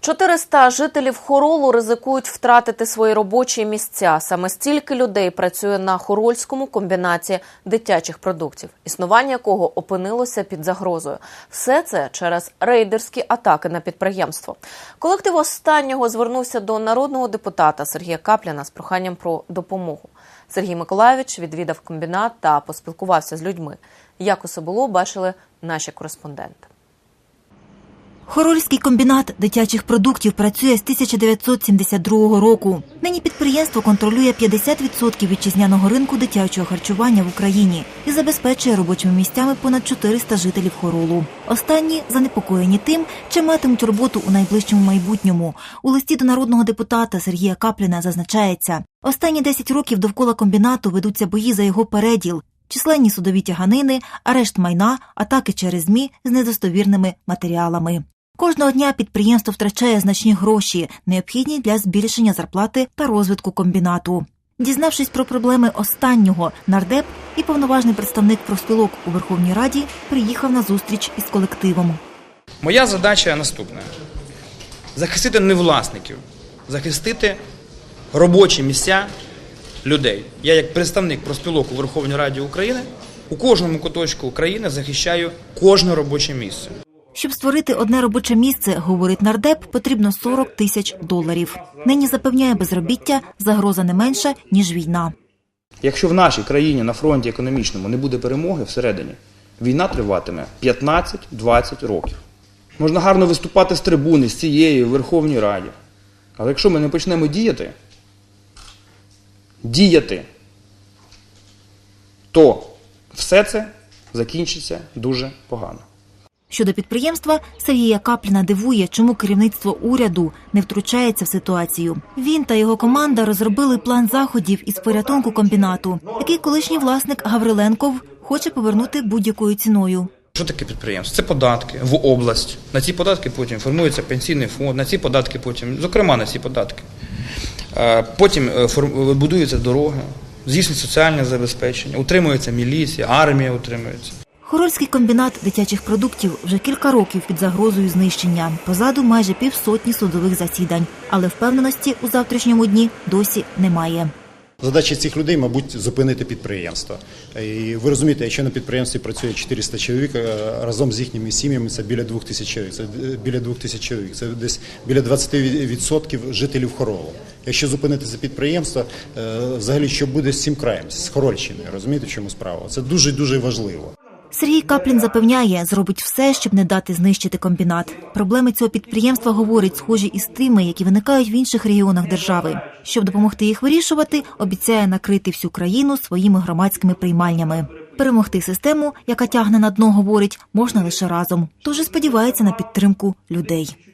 400 жителів Хоролу ризикують втратити свої робочі місця. Саме стільки людей працює на Хорольському комбінаті дитячих продуктів, існування якого опинилося під загрозою. Все це через рейдерські атаки на підприємство. Колектив останнього звернувся до народного депутата Сергія Капляна з проханням про допомогу. Сергій Миколаївич відвідав комбінат та поспілкувався з людьми. Як усе було, бачили наші кореспонденти. Хорольський комбінат дитячих продуктів працює з 1972 року. Нині підприємство контролює 50% вітчизняного ринку дитячого харчування в Україні і забезпечує робочими місцями понад 400 жителів Хоролу. Останні занепокоєні тим, чи матимуть роботу у найближчому майбутньому. У листі до народного депутата Сергія Капліна зазначається, останні 10 років довкола комбінату ведуться бої за його переділ. Численні судові тяганини, арешт майна, атаки через ЗМІ з недостовірними матеріалами. Кожного дня підприємство втрачає значні гроші, необхідні для збільшення зарплати та розвитку комбінату. Дізнавшись про проблеми останнього, нардеп і повноважний представник профспілок у Верховній Раді приїхав на зустріч із колективом. Моя задача наступна: захистити не власників, захистити робочі місця людей. Я, як представник профспілок у Верховній Раді України, у кожному куточку України захищаю кожне робоче місце. Щоб створити одне робоче місце, говорить нардеп, потрібно 40 тисяч доларів. Нині запевняє безробіття, загроза не менша, ніж війна. Якщо в нашій країні на фронті економічному не буде перемоги всередині, війна триватиме 15-20 років. Можна гарно виступати з трибуни, з цієї в Верховній Раді. Але якщо ми не почнемо діяти, діяти, то все це закінчиться дуже погано. Щодо підприємства, Сергія Капліна дивує, чому керівництво уряду не втручається в ситуацію. Він та його команда розробили план заходів із порятунку комбінату, який колишній власник Гавриленков хоче повернути будь-якою ціною. Що таке підприємство? Це податки в область. На ці податки потім формується пенсійний фонд, на ці податки потім, зокрема на ці податки. Е, Потім е, будуються дороги, здійснюється соціальне забезпечення, утримується міліція, армія утримується. Хорольський комбінат дитячих продуктів вже кілька років під загрозою знищення. Позаду майже півсотні судових засідань, але впевненості у завтрашньому дні досі немає. Задача цих людей, мабуть, зупинити підприємство. І ви розумієте, якщо на підприємстві працює 400 чоловік, е, разом з їхніми сім'ями це біля 2 тисяч чоловік. Це е, біля 2 тисяч чоловік. Це десь біля 20% жителів Хоролу. Якщо зупинити це підприємство, е, взагалі що буде з цим краєм, з Хорольщиною, розумієте, в чому справа? Це дуже дуже важливо. Сергій Каплін запевняє, зробить все, щоб не дати знищити комбінат. Проблеми цього підприємства, говорить, схожі із тими, які виникають в інших регіонах держави. Щоб допомогти їх вирішувати, обіцяє накрити всю країну своїми громадськими приймальнями. Перемогти систему, яка тягне на дно, говорить, можна лише разом. Тож сподівається на підтримку людей.